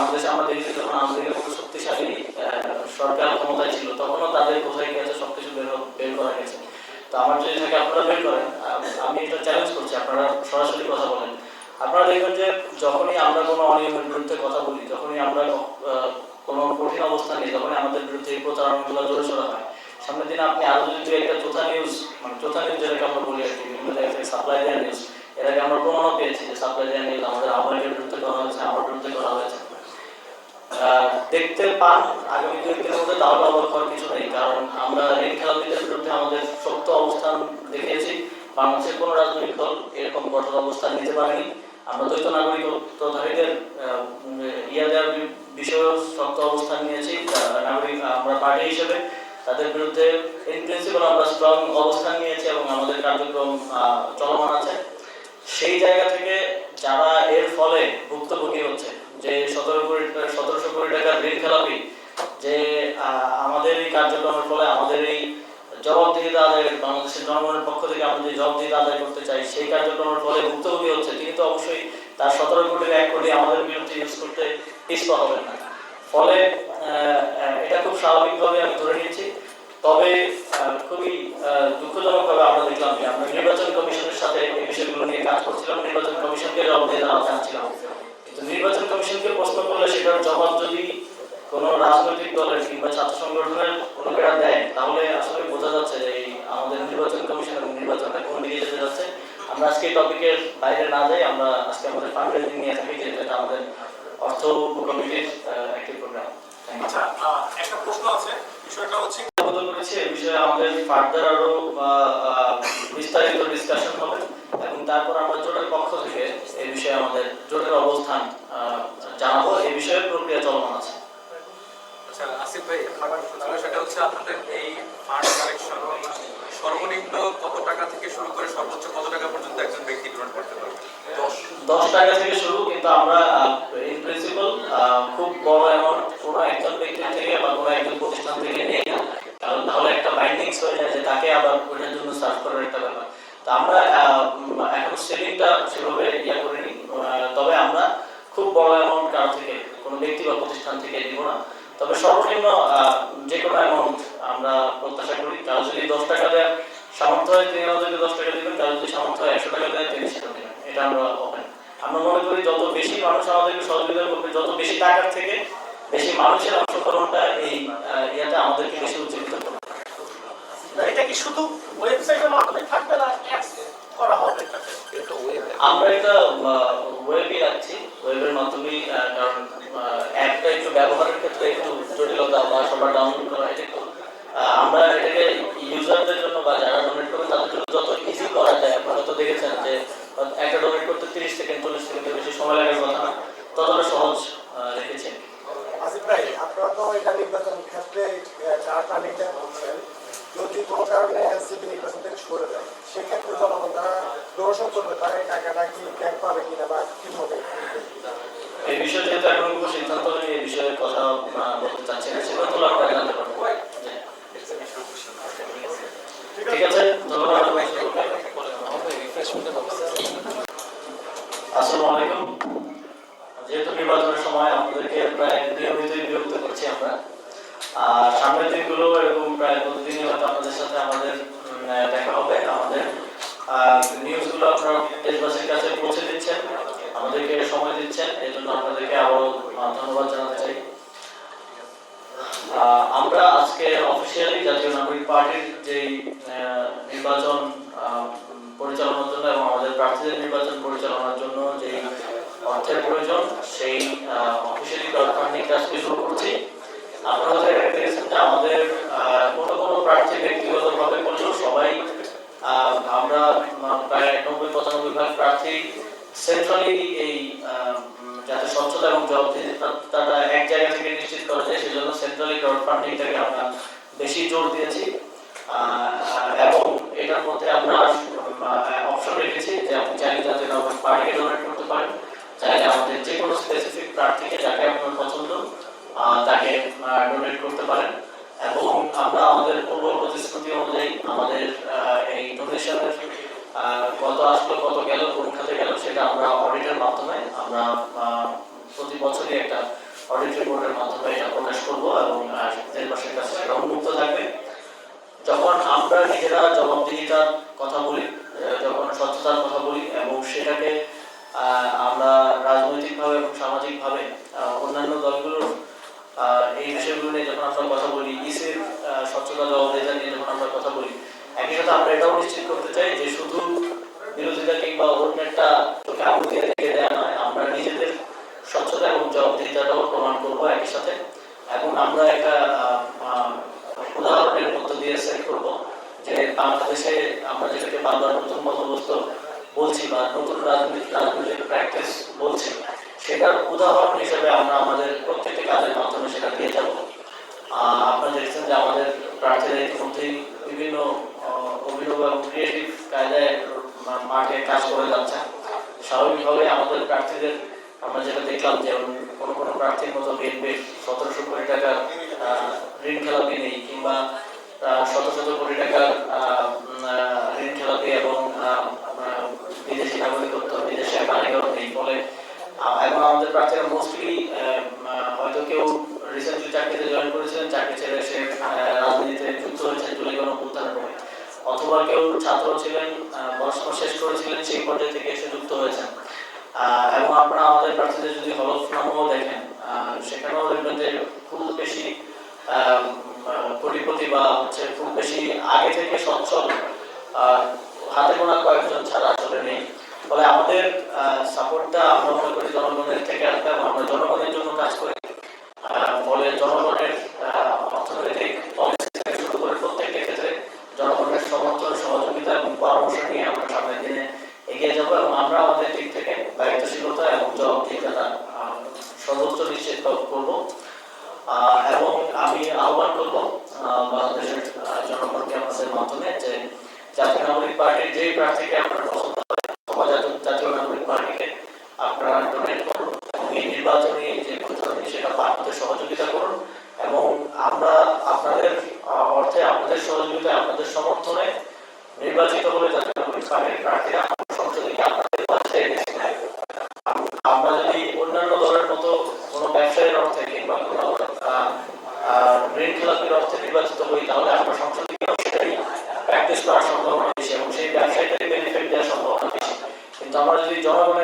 বাংলাদেশে আমরা দেখেছি যখন আমাদের মতো শক্তিশালী সরকার ক্ষমতায় ছিল, তখনও তাদের কোথায় গেছে সবকিছু বের বের করা গেছে। তো আমার যদি থাকে আপনারা বের করেন। আমি এটা চ্যালেঞ্জ করছি, আপনারা সরাসরি কথা বলেন। আপনারা দেখবেন যে যখনই আমরা কোনো অনিয়মের বিরুদ্ধে কথা বলি, যখনই আমরা কোনো কঠিন অবস্থা নিই যখনই আমাদের বিরুদ্ধে এই প্রচারণাগুলো জোরে সোরা হয়। সামনের দিনে আপনি আরও যদি একটা চোথা নিউজ মানে চোথা নিউজ যেটাকে আমরা বলি আর কি, বিভিন্ন জায়গা থেকে সাপ্লাই দেওয়ার নিউজ এর আগে আমরা প্রমাণও পেয়েছি যে সাপ্লাই দেওয়ার নিউজ আমাদের আহ্বানের বিরুদ্ধে করা হয়েছে, আমার বিরুদ্ধে করা হয়েছে। দেখতে পান, আগামী দুই দিনের মধ্যে তাহলে অবাক হওয়ার কিছু নেই, কারণ আমরা এই খেলাধুলার বিরুদ্ধে আমাদের শক্ত অবস্থান দেখিয়েছি। বাংলাদেশের কোনো রাজনৈতিক দল এরকম কঠোর অবস্থান নিতে পারেনি। আমরা দ্বৈত নাগরিকত্বধারীদের ইয়া দেওয়ার বিষয়েও শক্ত অবস্থান নিয়েছি। নাগরিক, আমরা পার্টি হিসেবে তাদের বিরুদ্ধে ইন প্রিন্সিপাল আমরা স্ট্রং অবস্থান নিয়েছি এবং আমাদের কার্যক্রম চলমান আছে। সেই জায়গা থেকে যারা এর ফলে ভুক্তভোগী হচ্ছে, যে সতেরো টাকার ঋণ খেলাপি যে আহ, আমাদের এই কার্যক্রমের ফলে আমাদের এই জবাবদিহিতা আদায় বাংলাদেশের জনগণের পক্ষ থেকে আমরা যে জবাবদিহিতা আদায় করতে চাই, সেই কার্যক্রমের ফলে ভুক্তভোগী হচ্ছে। তিনি তো অবশ্যই তার সতেরো কোটির এক কোটি আমাদের বিরুদ্ধে ইউজ করতে পিছপা হবেন না। ফলে এটা খুব স্বাভাবিকভাবে আমি ধরে নিয়েছি। তবে খুবই দুঃখজনকভাবে আমরা দেখলাম যে আমরা নির্বাচন কমিশনের সাথে এই বিষয়গুলো নিয়ে কাজ করছিলাম। নির্বাচন কমিশনকে জবাব দিয়ে দেওয়া চাচ্ছিলাম। কিন্তু নির্বাচন কমিশনকে প্রশ্ন করলে সেটার জবাব যদি কোনো রাজনৈতিক দলের কিংবা ছাত্র সংগঠনের লোকেরা দেয় তাহলে আসলে বোঝা যাচ্ছে যে এই আমাদের নির্বাচন কমিশন এবং নির্বাচনটা কোন দিকে যেতে যাচ্ছে আমরা আজকে এই টপিকের বাইরে না যাই আমরা আজকে আমাদের ফান্ড রেজিং নিয়ে থাকি যেটা আমাদের অর্থ কমিটির একটি প্রোগ্রাম থ্যাংক ইউ আচ্ছা আহ, একটা প্রশ্ন আছে বিষয়টা হচ্ছে অবগত করেছি এই বিষয়ে আমাদের ফার্দার আরও বিস্তারিত ডিসকাশন হবে। এবং তারপর আমরা জোটের পক্ষ থেকে এই বিষয়ে আমাদের জোটের অবস্থান জানাব। এই বিষয়ে প্রক্রিয়া চলমান আছে। আচ্ছা আসিফ ভাই সেটা হচ্ছে আপনাদের এই ফান্ড কালেকশন সর্বনিম্ন কত টাকা থেকে শুরু করে সর্বোচ্চ কত টাকা পর্যন্ত একজন ব্যক্তি ডোনেট করতে পারবে? দশ টাকা থেকে শুরু কিন্তু আমরা ইন প্রিন্সিপাল খুব বড় অ্যামাউন্ট কোনো একজন ব্যক্তি থেকে বা কোনো থেকে নেই না কারণ তাহলে একটা বাইন্ডিংস হয়ে যায় যে তাকে আবার ওইটার জন্য সার্ভ করার একটা ব্যাপার। তো আমরা এখন সেলিংটা সেভাবে ইয়া করিনি তবে আমরা খুব বড় অ্যামাউন্ট কারও থেকে, কোনো ব্যক্তি বা প্রতিষ্ঠান থেকে দিব না। তবে সর্বনিম্ন যে কোনো অ্যামাউন্ট আমরা প্রত্যাশা করি। কারও যদি দশ টাকা দেয়, সামর্থ্য হয় তিনি আমাদেরকে দশ টাকা দিবেন। কারও যদি সামর্থ্য হয় একশো টাকা দেয়, তিনি সেটা দেবেন। এটা আমরা আমরা মনে করি যত বেশি মানুষ আমাদেরকে সহযোগিতা করবে, যত বেশি টাকার থেকে বেশি মানুষের অংশগ্রহণটা এই ইয়েটা আমাদেরকে বেশি উজ্জীবিত করবে। এটা কি শুধু ওয়েবসাইটের মাধ্যমে থাকবে না করা হবে? আমরা এটা ওয়েবে রাখছি। ওয়েবের মাধ্যমেই আহ, কারণ অ্যাপটা একটু ব্যবহারের ক্ষেত্রে একটু জটিলতা বা সবার ডাউনলোড করা এটা একটু আহ, আমরা এটাকে ইউজারদের জন্য বা যারা ডোনেট করবে তাদের জন্য যত ইজি করা যায় আপনারা তো দেখেছেন যে একটা ডোনেট করতে তিরিশ সেকেন্ড চল্লিশ সেকেন্ডের বেশি সময় লাগার কথা না ততটা সহজ আহ, রেখেছি আসিফ ভাই আপনারা তো এটা নির্বাচন ক্ষেত্রে নিতে বলছেন যদি কোনো কারণে এনসিপি নির্বাচন থেকে সরে যায়, সেক্ষেত্রে জনগণ তারা দর্শন করবে, তারা এই টাকাটা কি ব্যাংক পাবে কিনা বা কি হবে এই বিষয়ে যেহেতু এখন কোনো সিদ্ধান্ত নেই, এই বিষয়ে কথা বলতে চাচ্ছি না সেটা তো আপনারা জানতে পারবেন জি। ঠিক আছে ধন্যবাদ আসসালামু আলাইকুম যেহেতু নির্বাচনের সময় আপনাদেরকে প্রায় নিয়মিতই বিরক্ত করছি আমরা আর সামনের দিনগুলো জন্য আপনাদেরকে আবারও ধন্যবাদ জানাতে নির্বাচন পরিচালনার জন্য আমাদের প্রার্থীদের নির্বাচন পরিচালনার জন্য যেই অর্থের প্রয়োজন, সেই অফিসিয়ালি ক্রাউডফান্ডিং কাজটি শুরু করছি। দেখেছেন যে আমাদের কোনো কোনো প্রার্থী ব্যক্তিগতভাবে করলেও সবাই আমরা প্রায় নব্বই, পঁচানব্বই ভাগ প্রার্থী সেন্ট্রালি এই যাতে স্বচ্ছতা এবং জবাবদিহিতাটা এক জায়গা থেকে নিশ্চিত করা যায়, সেজন্য সেন্ট্রালি ক্রাউড ফান্ডিংটাকে আমরা বেশি জোর দিয়েছি। এবং এটার মধ্যে আমরা অপশন রেখেছি যে আপনি চাইলে যাতে পার্টিকে ডোনেট করতে পারেন। চাইলে আমাদের যে কোনো স্পেসিফিক প্রার্থীকে যাকে আপনার পছন্দ তাকে ডোনেট করতে পারেন। এবং আমরা আমাদের পূর্ব প্রতিশ্রুতি অনুযায়ী আমাদের এই ডোনেশনের কত আসলো কত গেল খাতে গেল সেটা আমরা অডিটের মাধ্যমে আমরা প্রতি বছরই একটা অডিট রিপোর্টের মাধ্যমে এটা প্রকাশ করব এবং দেশবাসীর কাছে সেটা উন্মুক্ত থাকবে। যখন আমরা নিজেরা জবাবদিহিতার কথা বলি যখন স্বচ্ছতার কথা বলি এবং সেটাকে আমরা রাজনৈতিকভাবে এবং সামাজিকভাবে অন্যান্য দলগুলোর আহ, এই বিষয়গুলো নিয়ে যখন আমরা কথা বলি ইসির স্বচ্ছতা জবাবদিহিতা নিয়ে যখন আমরা কথা বলি, একই সাথে আমরা এটাও নিশ্চিত করতে চাই যে শুধু বিরোধিতা কিংবা অন্যেরটা চোখে আঙুল দিয়ে রেখে দেওয়া নয়, আমরা নিজেদের স্বচ্ছতা এবং জবাবদিহিতাটাও প্রমাণ করব একই সাথে। এবং আমরা একটা উদাহরণের মধ্য দিয়ে সেট করব যে বাংলাদেশে আমরা যেটাকে বাংলার নতুন মতবস্ত বলছি বা নতুন রাজনৈতিক রাজনৈতিক প্র্যাকটিস বলছি। সেটার উদাহরণ হিসেবে আমরা আমাদের প্রত্যেকটি কাজের মাধ্যমে সেটা দিয়ে যাব। আপনারা দেখছেন যে আমাদের প্রার্থীরা ইতিমধ্যেই বিভিন্ন অভিনব এবং ক্রিয়েটিভ কায়দায় মাঠে কাজ করে যাচ্ছে। স্বাভাবিকভাবে আমাদের প্রার্থীদের, আমরা যেটা দেখলাম যে কোনো কোনো প্রার্থীর মতো বিএনপির সতেরোশো কোটি টাকার ঋণ খেলাপি নেই কিংবা আহ, শত শত কোটি টাকার আহ, উম, আহ, ঋণ খেলাপি এবং আহ, আহ, বিদেশি নাগরিকত্ব বিদেশে বাড়িঘর নেই ফলে আহ, এবং আমাদের প্রার্থীরা মোস্টলি হয়তো কেউ রিসেন্টলি চাকরিতে জয়েন করেছিলেন চাকরি ছেড়ে এসে আহ, রাজনীতিতে যুক্ত হয়েছেন তুলে কোনো উত্থানের পরে কেউ ছাত্র ছিলেন পড়াশোনা শেষ করেছিলেন, সেই পর্যায়ে থেকে এসে যুক্ত হয়েছেন। এবং আপনারা আমাদের প্রার্থীদের যদি হলফনামাও দেখেন সেখানেও দেখবেন যে খুব বেশি কোটিপতি বা হচ্ছে খুব বেশি আগে থেকে সচ্ছল হাতে গোনা কয়েকজন ছাড়া আসলে নেই। ফলে আমাদের সাপোর্টটা আমরা মনে করি জনগণের থেকে আসবে আমরা জনগণের জন্য কাজ করি আহ, ফলে জনগণের আহ, অর্থনৈতিক policy থেকে শুরু করে প্রত্যেকটা ক্ষেত্রে জনগণের সমর্থন এবং পরামর্শ নিয়ে আমরা সামনের দিনে এগিয়ে যাব এবং আমরা আমাদের দিক থেকে দায়িত্বশীলতা এবং জবাবদিহিতা সর্বোচ্চ নিশ্চিত করব। এবং আমি আহ্বান করব বাংলাদেশের জনগণকে আমাদের মাধ্যমে যে জাতীয় নাগরিক পার্টির যে প্রার্থীকে আপনার পছন্দ জাতীয় নাগরিক পার্টিকে আপনারা ডোনেট করুন এই নির্বাচনী যে প্রচারণী সেটা পাঠাতে সহযোগিতা করুন এবং আমরা আপনাদের অর্থে আপনাদের সহযোগিতায়, আপনাদের সমর্থনে নির্বাচিত হলে আমরা যদি অন্যান্য দলের মতো কোনো ব্যবসায়ীর অর্থে কিংবা কোনো ঋণ খেলাপির অর্থে নির্বাচিত হই, তাহলে আমরা সংসদে প্র্যাকটিস করার সম্ভাবনা বেশি, এবং সেই ব্যবসায়ীটাকে বেনিফিট দেওয়ার সম্ভাবনা বেশি। কিন্তু আমরা যদি জনগণের